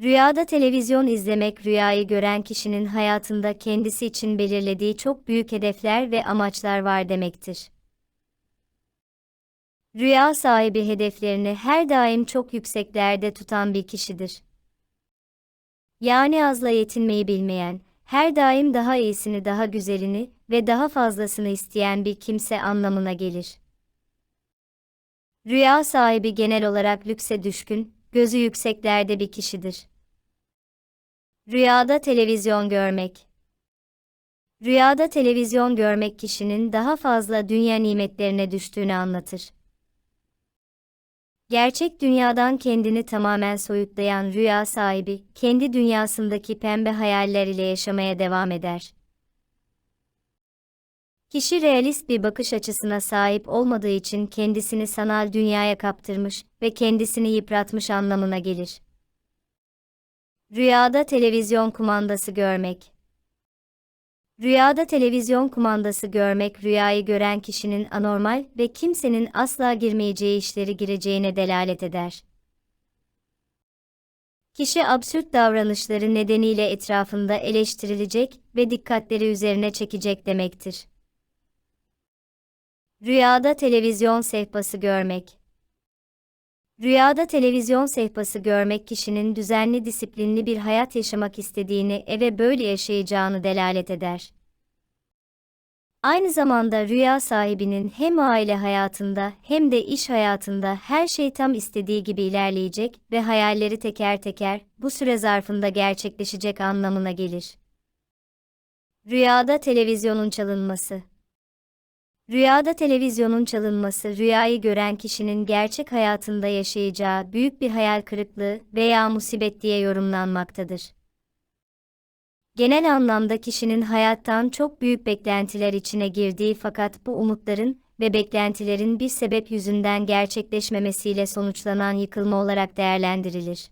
Rüyada televizyon izlemek rüyayı gören kişinin hayatında kendisi için belirlediği çok büyük hedefler ve amaçlar var demektir. Rüya sahibi hedeflerini her daim çok yükseklerde tutan bir kişidir. Yani azla yetinmeyi bilmeyen, her daim daha iyisini, daha güzelini ve daha fazlasını isteyen bir kimse anlamına gelir. Rüya sahibi genel olarak lükse düşkün, gözü yükseklerde bir kişidir. Rüyada televizyon görmek Rüyada televizyon görmek kişinin daha fazla dünya nimetlerine düştüğünü anlatır. Gerçek dünyadan kendini tamamen soyutlayan rüya sahibi, kendi dünyasındaki pembe hayaller ile yaşamaya devam eder. Kişi realist bir bakış açısına sahip olmadığı için kendisini sanal dünyaya kaptırmış ve kendisini yıpratmış anlamına gelir. Rüyada televizyon kumandası görmek Rüyada televizyon kumandası görmek rüyayı gören kişinin anormal ve kimsenin asla girmeyeceği işleri gireceğine delalet eder. Kişi absürt davranışları nedeniyle etrafında eleştirilecek ve dikkatleri üzerine çekecek demektir. Rüyada televizyon sehpası görmek Rüyada televizyon sehpası görmek kişinin düzenli disiplinli bir hayat yaşamak istediğini ve böyle yaşayacağını delalet eder. Aynı zamanda rüya sahibinin hem aile hayatında hem de iş hayatında her şey tam istediği gibi ilerleyecek ve hayalleri teker teker bu süre zarfında gerçekleşecek anlamına gelir. Rüyada televizyonun çalınması Rüyada televizyonun çalınması rüyayı gören kişinin gerçek hayatında yaşayacağı büyük bir hayal kırıklığı veya musibet diye yorumlanmaktadır. Genel anlamda kişinin hayattan çok büyük beklentiler içine girdiği fakat bu umutların ve beklentilerin bir sebep yüzünden gerçekleşmemesiyle sonuçlanan yıkılma olarak değerlendirilir.